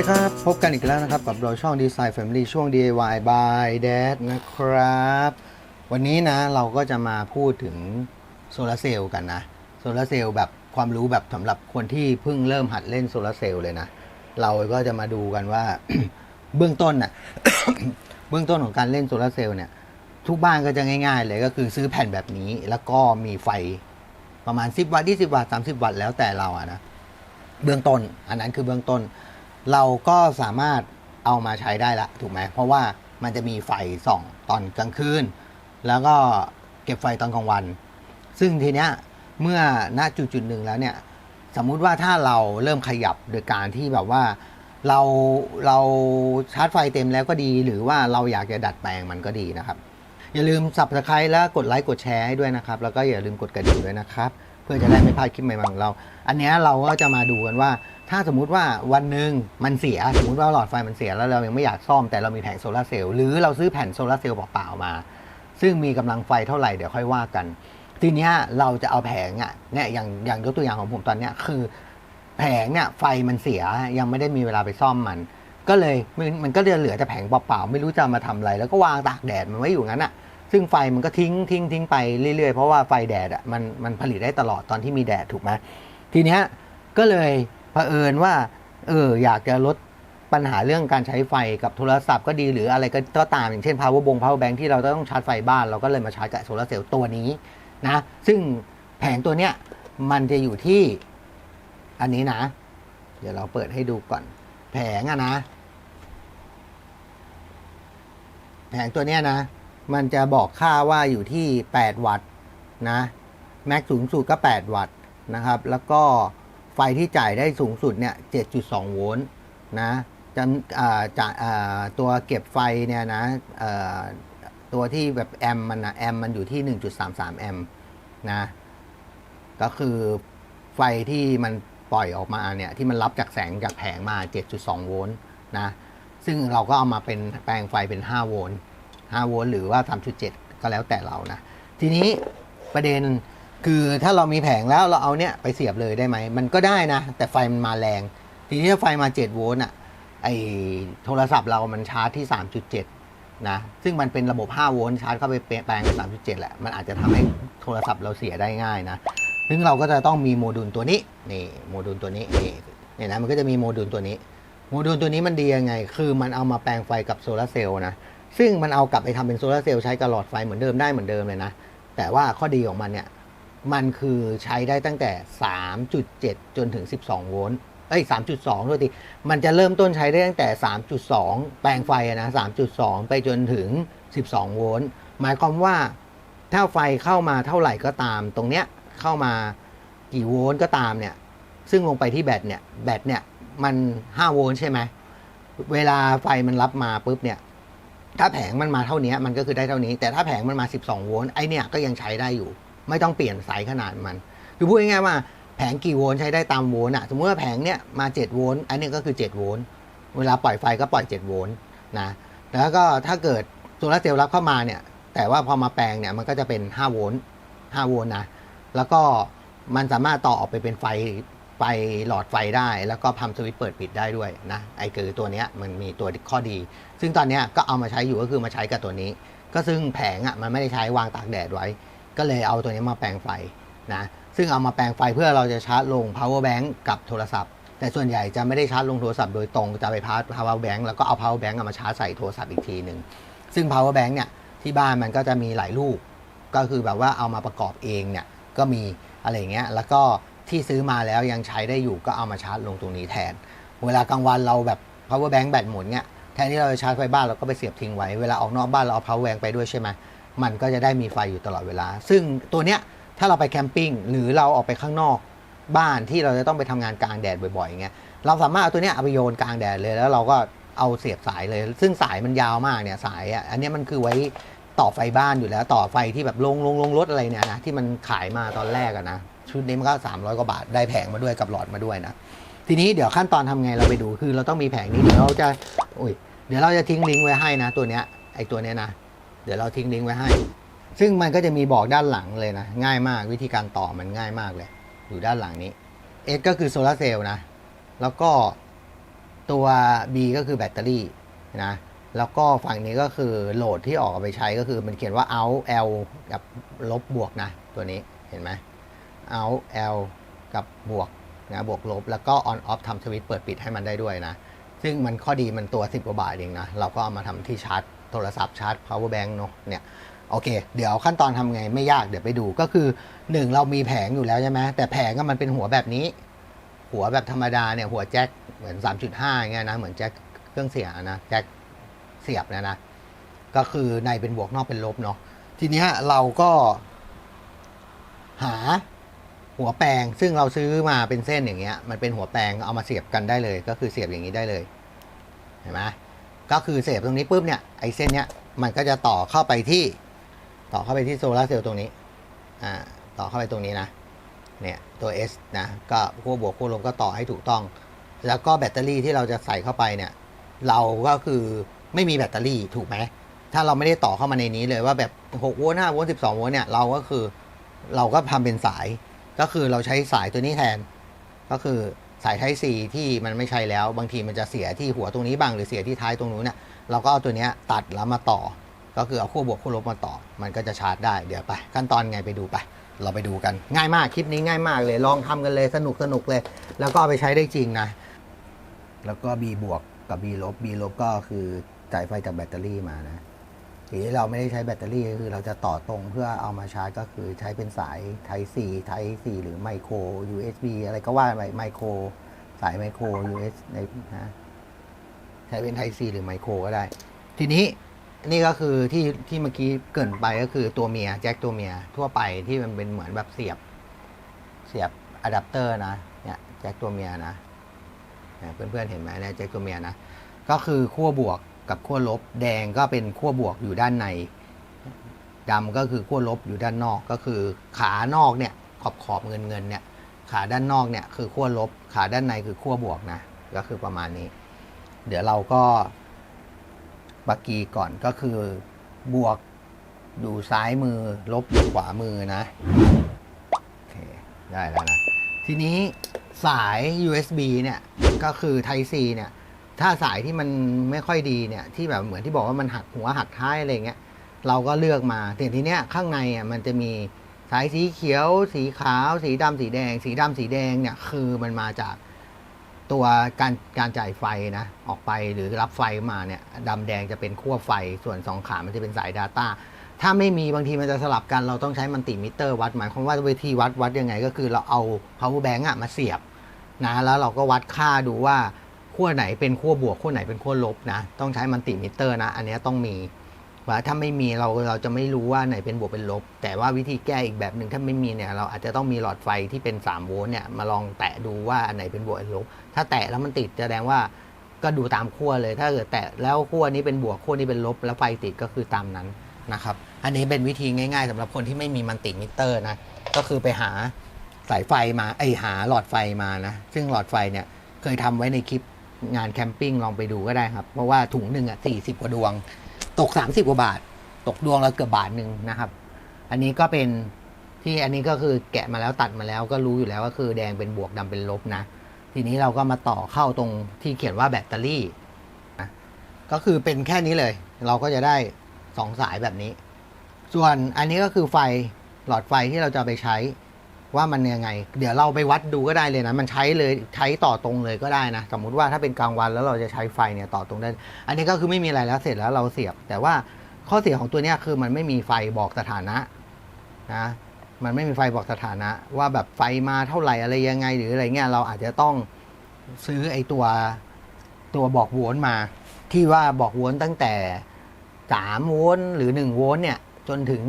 ดีครับ พบกันอีกแล้วนะครับกับเราช่อง Design Family ช่วง DIY by Dad นะครับ วันนี้นะเราก็จะมาพูดถึงโซลาร์เซลล์กันนะโซลาร์เซลล์แบบความรู้แบบสำหรับคนที่เพิ่งเริ่มหัดเล่นโซลาร์เซลล์เลยนะ เราก็จะมาดูกันว่า เบื้องต้นน่ะเบื้องต้นของการเล่นโซลาร์เซลล์เนี่ย ทุกบ้านก็จะง่ายๆ เลยก็คือซื้อแผ่นแบบนี้ แล้วก็มีไฟประมาณ 10 วัตต์20วัตต์30 วัตต์แล้วแต่เราอะนะเบื้องต้น อันนั้นคือเบื้องต้น เราก็สามารถเอามาใช้ได้ละถูกไหมเพราะว่ามันจะมีไฟส่องตอนกลางคืน แล้วก็เก็บไฟตอนกลางวัน ซึ่งทีเนี้ยเมื่อณจุดจุดหนึ่งแล้วเนี่ยสมมุติว่าถ้าเราเริ่มขยับโดยการที่แบบว่าเราเราชาร์จไฟเต็มแล้วก็ดี หรือว่าเราอยากจะดัดแปลงมันก็ดีนะครับ อย่าลืมสับสไครต์แล้วกดไลค์กดแชร์ให้ด้วยนะครับ แล้วก็อย่าลืมกดกระดิ่งด้วยนะครับ พื่อจะได้ไม่พลาดคลิปใหม่ๆของเรา อันนี้เราก็จะมาดูกันว่า ถ้าสมมุติว่าวันหนึ่งมันเสียสมมุติว่าหลอดไฟมันเสียแล้วเรายังไม่อยากซ่อมแต่เรามีแผงโซลาเซลล์หรือเราซื้อแผ่นโซลาเซลล์เปล่าๆมา ซึ่งมีกำลังไฟเท่าไหร่เดี๋ยวค่อยว่ากัน ทีนี้เราจะเอาแผงอะเนี่ยอย่างอย่างยกตัวอย่างของผมตอนเนี้ยคือแผงเนี่ยไฟมันเสียยังไม่ได้มีเวลาไปซ่อมมัน ก็เลยมันก็เหลือแต่แผงเปล่าๆไม่รู้จะมาทำอะไร แล้วก็วางตากแดดมันไว้อยู่งั้นอะ ซึ่งไฟมันก็ทิ้งทิ้งทิ้งไปเรื่อยๆ เพราะว่าไฟแดดอะมันมันผลิตได้ตลอดตอนที่มีแดดถูกไหมทีเนี้ยก็เลยเผอิญว่าเอออยากจะลดปัญหาเรื่องการใช้ไฟกับโทรศัพท์ก็ดีหรืออะไรก็ตามอย่างเช่น power bong power bank ที่เราต้องชาร์จไฟบ้าน เราก็เลยมาชาร์จกับโซลาเซลล์ตัวนี้นะซึ่งแผงตัวเนี้ยมันจะอยู่ที่อันนี้นะ เดี๋ยวเราเปิดให้ดูก่อน แผงอะนะ แผงตัวเนี้ยนะ มันจะบอกค่าว่าอยู่ที่ 8 วัตต์นะแม็กสูงสุดก็ 8 วัตต์นะครับ แล้วก็ไฟที่จ่ายได้สูงสุดเนี่ย 7.2 โวลต์นะจะจะตัวเก็บไฟเนี่ยนะตัวที่แบบแอมมันนะแอมมันอยู่ที่ 1.33 แอมนะก็คือไฟที่มันปล่อยออกมาเนี่ย ที่มันรับจากแสงจากแผงมา 7.2 โวลต์นะซึ่งเราก็เอามาเป็นแปลงไฟเป็น 5 โวลต์ 5 โวลต์หรือว่า 3.7 ก็แล้วแต่เรานะ ทีนี้ประเด็นคือถ้าเรามีแผงแล้วเราเอาเนี่ยไปเสียบเลยได้ไหม มันก็ได้นะ แต่ไฟมันมาแรง ทีนี้ถ้าไฟมา 7 โวลต์อะไอโทรศัพท์เรามันชาร์จที่ 3.7 นะ ซึ่งมันเป็นระบบ 5 โวลต์ชาร์จเข้าไปแปลงเป็น3.7 แหละ มันอาจจะทำให้โทรศัพท์เราเสียได้ง่ายนะ ซึ่งเราก็จะต้องมีโมดูลตัวนี้ นี่โมดูลตัวนี้ นี่เนี่ยนะ มันก็จะมีโมดูลตัวนี้ โมดูลตัวนี้มันดียังไง คือมันเอามาแปลงไฟกับโซลาร์เซลล์นะ ซึ่งมันเอากลับไปทำเป็นโซลาร์เซลล์ใช้กับหลอดไฟเหมือนเดิมได้เหมือนเดิมเลยนะ แต่ว่าข้อดีของมันเนี่ย มันคือใช้ได้ตั้งแต่ 3.7 จนถึง 12 โวลต์เอ้ย3.2ด้วยทีมันจะเริ่มต้นใช้ได้ตั้งแต่ 3.2 แปลงไฟนะ 3.2 ไปจนถึง 12 โวลต์ หมายความว่าถ้าไฟเข้ามาเท่าไหร่ก็ตาม ตรงเนี้ยเข้ามากี่โวลต์ก็ตามเนี่ย ซึ่งลงไปที่แบตเนี่ย แบตเนี่ย มัน 5 โวลต์ใช่ไหม เวลาไฟมันรับมาปุ๊บเนี่ย ถ้าแผงมันมาเท่านี้มันก็คือได้เท่านี้ แต่ถ้าแผงมันมา 12 โวลต์ไอเนี่ยก็ยังใช้ได้อยู่ ไม่ต้องเปลี่ยนสายขนาดมัน คือพูดง่ายๆว่าแผงกี่โวลต์ใช้ได้ตามโวลต์อะสมมติว่าแผงเนี่ยมา 7 โวลต์อันนี้ก็คือ 7 โวลต์เวลาปล่อยไฟก็ปล่อย 7 โวลต์นะแล้วก็ถ้าเกิดโซลาร์เซลล์รับเข้ามาเนี่ย แต่ว่าพอมาแปลงเนี่ยมันก็จะเป็น 5 โวลต์5โวลต์นะแล้วก็มันสามารถต่อออกไปเป็นไฟ ไฟหลอดไฟได้ แล้วก็พัมสวิตช์เปิดปิดได้ด้วยนะไอ้คือตัวเนี้ยมันมีตัวข้อดี ซึ่งตอนเนี้ยก็เอามาใช้อยู่ก็คือมาใช้กับตัวนี้ ก็ซึ่งแผงอะมันไม่ได้ใช้วางตากแดดไว้ ก็เลยเอาตัวนี้มาแปลงไฟนะซึ่งเอามาแปลงไฟเพื่อเราจะชาร์จลง power bank กับโทรศัพท์ แต่ส่วนใหญ่จะไม่ได้ชาร์จลงโทรศัพท์โดยตรงจะไปพาร์ power bank แล้วก็เอา power bank เอามาชาร์จใส่โทรศัพท์อีกทีหนึ่งซึ่ง power bank เนี่ยที่บ้านมันก็จะมีหลายลูก ก็คือแบบว่าเอามาประกอบเองเนี่ยก็มีอะไรเงี้ยแล้วก็ ที่ซื้อมาแล้วยังใช้ได้อยู่ก็เอามาชาร์จลงตรงนี้แทน เวลากลางวันเราแบบ power bank แบตหมดเนี่ยแทนที่เราจะชาร์จไฟบ้านเราก็ไปเสียบทิ้งไว้ เวลาออกนอกบ้านเราเอา power bank ไปด้วยใช่ไหมมันก็จะได้มีไฟอยู่ตลอดเวลา ซึ่งตัวเนี้ยถ้าเราไปแคมปิ้งหรือเราออกไปข้างนอกบ้านที่เราจะต้องไปทำงานกลางแดดบ่อยๆอย่างเงี้ยเราสามารถเอาตัวเนี้ยเอาไปโยนกลางแดดเลยแล้วเราก็เอาเสียบสายเลย ซึ่งสายมันยาวมากเนี่ยสายอะอันนี้มันคือไว้ต่อไฟบ้านอยู่แล้ว ต่อไฟที่แบบลงลงลงรถอะไรเนี่ยนะที่มันขายมาตอนแรกอะนะ ชุดนี้มันก็ 300 กว่าบาทได้แผงมาด้วยกับหลอดมาด้วยนะ ทีนี้เดี๋ยวขั้นตอนทำไงเราไปดูคือเราต้องมีแผงนี้เดี๋ยวเราจะอุ้ยเดี๋ยวเราจะทิ้งลิงก์ไว้ให้นะ ตัวเนี้ยไอตัวเนี้ยนะ เดี๋ยวเราทิ้งลิงก์ไว้ให้ ซึ่งมันก็จะมีบอกด้านหลังเลยนะ ง่ายมากวิธีการต่อมันง่ายมากเลย อยู่ด้านหลังนี้ S ก็คือโซลาร์เซลล์นะ แล้วก็ตัว B ก็คือแบตเตอรี่นะ แล้วก็ฝั่งนี้ก็คือโหลดที่ออกไปใช้ก็คือมันเขียนว่า out L กับลบบวกนะ ตัวนี้เห็นไหม out L กับบวกนะบวกลบ แล้วก็ on off ทำสวิตช์เปิดปิดให้มันได้ด้วยนะ ซึ่งมันข้อดีมันตัว 10 กว่าบาทเองนะ เราก็เอามาทำที่ชาร์จโทรศัพท์ชาร์จ power bank เนอะเนี่ยโอเค เดี๋ยวขั้นตอนทำไงไม่ยากเดี๋ยวไปดูก็คือ 1 เรามีแผงอยู่แล้วใช่ไหมแต่แผงก็มันเป็นหัวแบบนี้ หัวแบบธรรมดาเนี่ยหัวแจ็คเหมือน 3.5อย่างเงี้ยนะเหมือนแจ็คเครื่องเสียงนะแจ็คเสียบเนะนะก็คือในเป็นบวกนอกเป็นลบเนาะทีเนี้ยเราก็หา หัวแปลงซึ่งเราซื้อมาเป็นเส้นอย่างเงี้ยมันเป็นหัวแปลงเอามาเสียบกันได้เลย ก็คือเสียบอย่างนี้ได้เลยเห็นไหมก็คือเสียบตรงนี้ปุ๊บเนี่ยไอ้เส้นเนี้ยมันก็จะต่อเข้าไปที่ต่อเข้าไปที่โซลาร์เซลล์ตรงนี้อ่าต่อเข้าไปตรงนี้นะเนี่ยตัว S นะก็ขั้วบวกขั้วลบก็ต่อให้ถูกต้อง แล้วก็แบตเตอรี่ที่เราจะใส่เข้าไปเนี่ยเราก็คือไม่มีแบตเตอรี่ถูกไหมถ้าเราไม่ได้ต่อเข้ามาในนี้เลยว่าแบบ6โวลต์5โวลต์12โวลต์เนี่ยเราก็คือเราก็ทำเป็นสาย ก็คือเราใช้สายตัวนี้แทน ก็คือสายไทซีที่มันไม่ใช่แล้ว บางทีมันจะเสียที่หัวตรงนี้บ้างหรือเสียที่ท้ายตรงนู้นเนี่ยเราก็เอาตัวเนี้ยตัดแล้วมาต่อ ก็คือเอาขั้วบวกขั้วลบมาต่อ มันก็จะชาร์จได้เดี๋ยวไป ขั้นตอนไงไปดูไป เราไปดูกันง่ายมากคลิปนี้ง่ายมากเลย ลองทำกันเลยสนุกสนุกเลย แล้วก็เอาไปใช้ได้จริงนะ แล้วก็ B บวกกับ B ลบ B ลบก็คือจ่ายไฟจากแบตเตอรี่มานะ ทีนี้เราไม่ได้ใช้แบตเตอรี่คือเราจะต่อตรงเพื่อเอามาชาร์จก็คือใช้เป็นสาย Type C Type C หรือไมโคร USB อะไรก็ว่าไปไมโคร สายไมโคร US ในนะใช้เป็น Type C หรือไมโครก็ได้ ทีนี้นี่ก็คือที่ที่เมื่อกี้เกินไปก็คือตัวเมียแจ็คตัวเมียทั่วไปที่มันเป็นเหมือนแบบเสียบเสียบอะแดปเตอร์นะเนี่ยแจ็คตัวเมียนะเนี่ยเพื่อนๆเห็นไหมเนี่ยแจ็คตัวเมียนะก็คือขั้วบวก กับขั้วลบ แดงก็เป็นขั้วบวกอยู่ด้านในดำก็คือขั้วลบอยู่ด้านนอกก็คือ ขานอกเนี่ยขอบขอบเงินเงินๆเนี่ยขาด้านนอกเนี่ยคือขั้วลบ ขาด้านในคือขั้วบวกนะก็คือประมาณนี้ เดี๋ยวเราก็บักกีก่อนก็คือบวกอยู่ซ้ายมือลบอยู่ขวามือนะโอเคได้แล้วนะ ทีนี้สาย USB เนี่ยก็คือ Type C เนี่ย ถ้าสายที่มันไม่ค่อยดีเนี่ย ที่แบบเหมือนที่บอกว่ามันหักหัวหักท้ายอะไรเงี้ย เราก็เลือกมาแต่ทีเนี้ยข้างในอะมันจะมีสายสีเขียว สีขาว สีดำสีแดง สีดำสีแดงเนี่ย คือมันมาจากตัวการการจ่ายไฟนะ ออกไปหรือรับไฟมาเนี่ยดำแดงจะเป็นขั้วไฟส่วนสองขา มันจะเป็นสาย Data ถ้าไม่มีบางทีมันจะสลับกันเราต้องใช้มันติมิเตอร์วัดหมายความว่าเวทีวัดวัดยังไง ก็คือเราเอา power bank อะมาเสียบนะแล้วเราก็วัดค่าดูว่า ขั้วไหนเป็นขั้วบวกขั้วไหนเป็นขั้วลบนะต้องใช้มันติมิเตอร์นะ อันนี้ต้องมีว่าถ้าไม่มีเราเราจะไม่รู้ว่าไหนเป็นบวกเป็นลบ แต่ว่าวิธีแก้อีกแบบหนึ่งถ้าไม่มีเนี่ยเราอาจจะต้องมีหลอดไฟที่เป็น3โวลต์เนี่ยมาลองแตะดูว่าอันไหนเป็นบวกเป็นลบ ถ้าแตะแล้วมันติดแสดงว่าก็ดูตามขั้วเลย ถ้าเกิดแตะแล้วขั้วนี้เป็นบวกขั้วนี้เป็นลบ แล้วไฟติดก็คือตามนั้นนะครับ อันนี้เป็นวิธีง่าย ๆสำหรับคนที่ไม่มีมันติมิเตอร์นะก็คือไปหาสายไฟมาไอหาหลอดไฟมานะซึ่งหลอดไฟเนี่ยเคยทำไว้ในคลิป งานแคมปิ้งลองไปดูก็ได้ครับ เพราะว่าถุงหนึ่งอะสี่สิบกว่าดวง ตก30กว่าบาท ตกดวงละเกือบบาทหนึ่งนะครับ อันนี้ก็เป็นที่อันนี้ก็คือแกะมาแล้วตัดมาแล้วก็รู้อยู่แล้วก็คือแดงเป็นบวกดำเป็นลบนะ ทีนี้เราก็มาต่อเข้าตรงที่เขียนว่าแบตเตอรี่นะก็คือเป็นแค่นี้เลย เราก็จะได้สองสายแบบนี้ ส่วนอันนี้ก็คือไฟหลอดไฟที่เราจะไปใช้ ว่ามันยังไง เดี๋ยวเราไปวัดดูก็ได้เลยนะ มันใช้เลยใช้ต่อตรงเลยก็ได้นะ สมมุติว่าถ้าเป็นกลางวันแล้วเราจะใช้ไฟเนี่ยต่อตรงได้ อันนี้ก็คือไม่มีอะไรแล้วเสร็จแล้วเราเสียบ แต่ว่าข้อเสียของตัวนี้คือมันไม่มีไฟบอกสถานะนะมันไม่มีไฟบอกสถานะ ว่าแบบไฟมาเท่าไหร่อะไรยังไง หรืออะไรเงี้ยเราอาจจะต้องซื้อไอ้ตัวตัวบอกโวลต์มา ที่ว่าบอกโวลต์ตั้งแต่3โวลต์หรือ1โวลต์เนี่ย จนถึง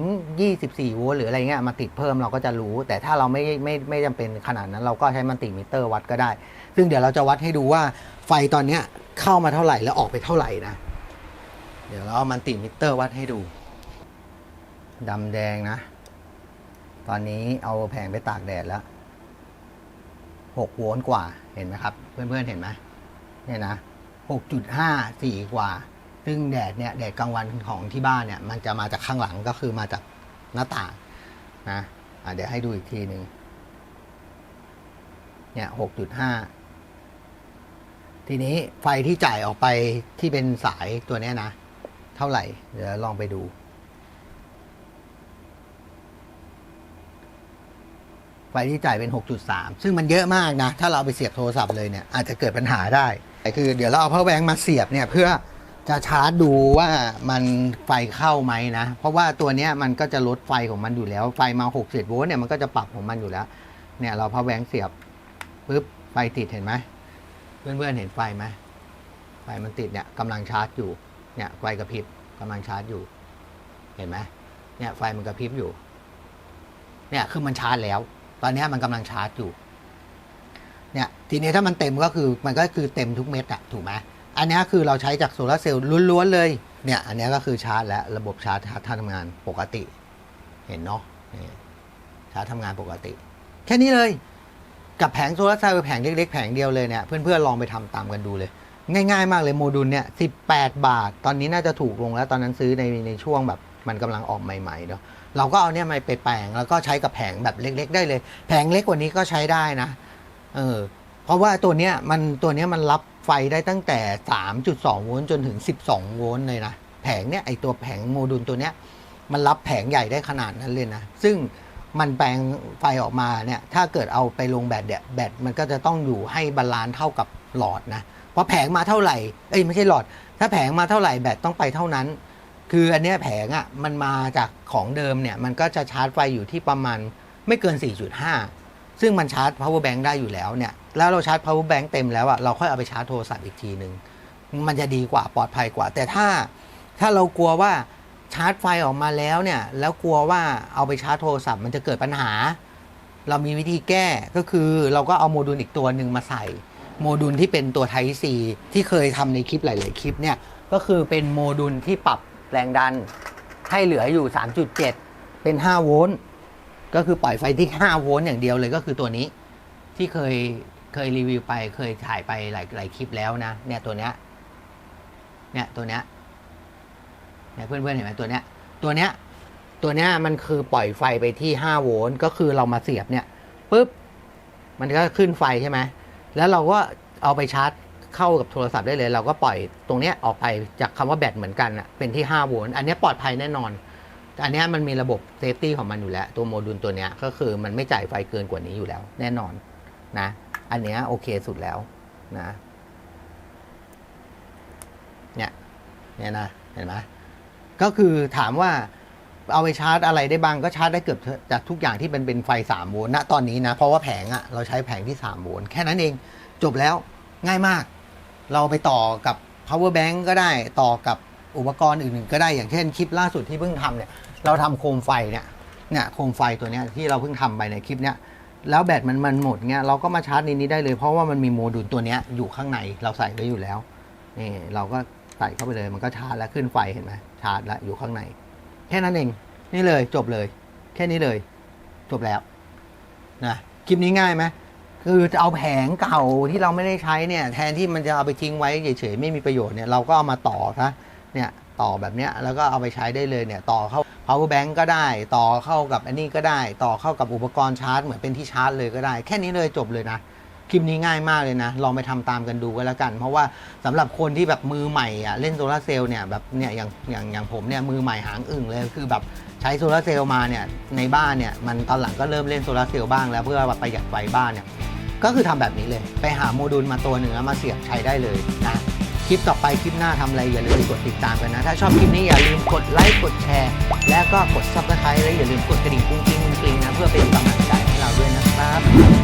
24 โวลต์หรืออะไรเงี้ยมาติดเพิ่มเราก็จะรู้ แต่ถ้าเราไม่ไม่ไม่จำเป็นขนาดนั้นเราก็ใช้มันติมิเตอร์วัดก็ได้ ซึ่งเดี๋ยวเราจะวัดให้ดูว่าไฟตอนเนี้ยเข้ามาเท่าไหร่แล้วออกไปเท่าไหร่นะ เดี๋ยวเราเอามันติมิเตอร์วัดให้ดูดำแดงนะ ตอนนี้เอาแผงไปตากแดดแล้ว6โวลต์กว่าเห็นไหมครับ เพื่อนๆเห็นไหมเนี่ยนะ6.5 4 กว่า ซึ่งแดดเนี่ยแดดกลางวันของที่บ้านเนี่ยมันจะมาจากข้างหลังก็คือมาจากหน้าต่างนะะเดี๋ยวให้ดูอีกทีหนึ่งเนี่ย6.5ทีทีนี้ไฟที่จ่ายออกไปที่เป็นสายตัวเนี้ยนะ เท่าไหร่ เดี๋ยวลองไปดูไฟที่จ่ายเป็น 6.3 ซึ่งมันเยอะมากนะ ถ้าเราไปเสียบโทรศัพท์เลยเนี่ย อาจจะเกิดปัญหาได้ คือเดี๋ยวเราเอา power bank มาเสียบเนี่ยเพื่อ จะชาร์จดูว่ามันไฟเข้าไหมนะ เพราะว่าตัวเนี้ยมันก็จะลดไฟของมันอยู่แล้ว ไฟมา 60 โวลต์เนี่ยมันก็จะปรับของมันอยู่แล้ว เนี่ยเรา power bank เสียบปุ๊บไฟติดเห็นไหมเพื่อนๆเห็นไฟไหมไฟมันติดเนี่ยกำลังชาร์จอยู่ เนี่ยไฟกระพริบกำลังชาร์จอยู่ เห็นไหมเนี่ยไฟมันกระพริบอยู่ เนี่ยคือมันชาร์จแล้ว ตอนนี้มันกำลังชาร์จอยู่ เนี่ยทีนี้ถ้ามันเต็มก็คือมันก็คือเต็มทุกเม็ดอะถูกไหม อันนี้คือเราใช้จากโซลาเซลล์ล้วนๆเลยเนี่ยอันนี้ก็คือชาร์จแล้วระบบชาร์จทำงานปกติ เห็นเนาะนี่ชาร์จทำงานปกติ แค่นี้เลย กับแผงโซลาเซลล์แผงเล็กๆแผงเดียวเลยเนี่ยเพื่อนๆลองไปทำตามกันดูเลย ง่ายๆมากเลยโมดูลเนี่ย18 บาท ตอนนี้น่าจะถูกลงแล้วตอนนั้นซื้อในในช่วงแบบมันกำลังออกใหม่ๆเนาะเราก็เอาเนี่ยมาไปแปลงแล้วก็ใช้กับแผงแบบเล็ก ๆ ได้เลย แผงเล็กกว่านี้ก็ใช้ได้นะเออเพราะว่าตัวเนี้ยมันตัวเนี้ยมันรับ ไฟได้ตั้งแต่ 3.2 โวลต์จนถึง 12 โวลต์เลยนะ แผงเนี้ยไอตัวแผงโมดูลตัวเนี้ยมันรับแผงใหญ่ได้ขนาดนั้นเลยนะ ซึ่งมันแปลงไฟออกมาเนี่ย ถ้าเกิดเอาไปลงแบตเนี่ยแบตมันก็จะต้องอยู่ให้บาลานซ์เท่ากับหลอดนะ เพราะแผงมาเท่าไหร่ เอ้ยไม่ใช่หลอด ถ้าแผงมาเท่าไหร่แบตต้องไปเท่านั้น คืออันเนี้ยแผงอะ่ะมันมาจากของเดิมเนี่ยมันก็จะชาร์จไฟอยู่ที่ประมาณไม่เกิน 4.5 ซึ่งมันชาร์จ power bank ได้อยู่แล้วเนี่ยแล้วเราชาร์จ power bank เต็มแล้วอะ่ะเราค่อยเอาไปชาร์จโทรศัพท์อีกทีหนึ่งมันจะดีกว่าปลอดภัยกว่า แต่ถ้าถ้าเรากลัวว่าชาร์จไฟออกมาแล้วเนี่ยแล้วกลัวว่าเอาไปชาร์จโทรศัพท์มันจะเกิดปัญหา เรามีวิธีแก้ก็คือเราก็เอาโมดูลอีกตัวหนึ่งมาใส่ โมดูลที่เป็นตัว Type C ที่เคยทำในคลิปหลาย ๆ คลิปเนี่ยก็คือเป็นโมดูลที่ปรับแรงดันให้เหลืออยู่ 3.7 เป็น 5 โวลต์ ก็คือปล่อยไฟที่ 5 โวลต์อย่างเดียวเลยก็คือตัวนี้ที่เคยเคยรีวิวไปเคยถ่ายไปหลายหลายคลิปแล้วนะ เนี่ยตัวเนี้ยเนี่ยตัวเนี้ยเนี่ยเพื่อนๆเห็นไหมตัวเนี้ย ตัวเนี้ยตัวเนี้ยมันคือปล่อยไฟไปที่5โวลต์ก็คือเรามาเสียบเนี่ยปุ๊บมันก็ขึ้นไฟใช่ไหมแล้วเราก็เอาไปชาร์จเข้ากับโทรศัพท์ได้เลย เราก็ปล่อยตรงเนี้ยออกไปจากคำว่าแบตเหมือนกันอะเป็นที่5โวลต์อันนี้ปลอดภัยแน่นอน อันนี้มันมีระบบเซฟตี้ของมันอยู่แล้ว ตัวโมดูลตัวเนี้ยก็คือมันไม่จ่ายไฟเกินกว่านี้อยู่แล้ว แน่นอนนะ อันเนี้ยโอเคสุดแล้วนะ เนี่ยเนี่ยนะเห็นไหมก็คือถามว่าเอาไปชาร์จอะไรได้บ้างก็ชาร์จได้เกือบจากทุกอย่างที่เป็นเป็นไฟ 3 โวลต์ณตอนนี้นะ เพราะว่าแผงอะเราใช้แผงที่ 3 โวลต์แค่นั้นเองจบแล้วง่ายมาก เราไปต่อกับ power bank ก็ได้ต่อกับอุปกรณ์อื่นๆก็ได้อย่างเช่นคลิปล่าสุดที่เพิ่งทำเนี่ย เราทำโคมไฟเนี่ยเนี่ยโคมไฟตัวเนี้ยที่เราเพิ่งทำไปในคลิปเนี้ยแล้วแบตมันมันหมดเงี้ยเราก็มาชาร์จในนี้ได้เลยเพราะว่ามันมีโมดูลตัวเนี้ยอยู่ข้างในเราใส่ไว้อยู่แล้วนี่เราก็ใส่เข้าไปเลยมันก็ชาร์จแล้วขึ้นไฟเห็นไหมชาร์จแล้วอยู่ข้างใน แค่นั้นเอง นี่เลยจบเลย แค่นี้เลย จบแล้วนะคลิปนี้ง่ายไหมคือเอาแผงเก่าที่เราไม่ได้ใช้เนี่ยแทนที่มันจะเอาไปทิ้งไว้เฉยๆไม่มีประโยชน์เนี่ยเราก็เอามาต่อซะเนี่ยต่อแบบเนี้ยแล้วก็เอาไปใช้ได้เลยเนี่ยต่อเข้า power bank ก็ได้ ต่อเข้ากับอันนี้ก็ได้ ต่อเข้ากับอุปกรณ์ชาร์จ เหมือนเป็นที่ชาร์จเลยก็ได้ แค่นี้เลยจบเลยนะ คลิปนี้ง่ายมากเลยนะ ลองไปทำตามกันดูก็แล้วกัน เพราะว่าสำหรับคนที่แบบมือใหม่อะเล่นโซลาเซลล์เนี่ยแบบเนี่ยอย่างอย่างอย่างผมเนี่ยมือใหม่หางอึ่งเลยคือแบบใช้โซลาเซลล์มาเนี่ยในบ้านเนี่ยมันตอนหลังก็เริ่มเล่นโซลาเซลล์บ้างแล้วเพื่อประหยัดไฟบ้านเนี่ยก็คือทำแบบนี้เลย ไปหาโมดูลมาตัวหนึ่งแล้วมาเสียบใช้ได้เลยนะ ลิปต่อไปคลิปหน้าทำอะไรอย่าลืมกดติดตามกันนะ ถ้าชอบคลิปนี้อย่าลืมกดไลค์กดแชร์ และก็กดซับสไครต์และอย่าลืมกดกระดิ่งกุ้งกิ้งกุ้งกิ้งนะเพื่อเป็นกำลังใจให้เราด้วยนะครับ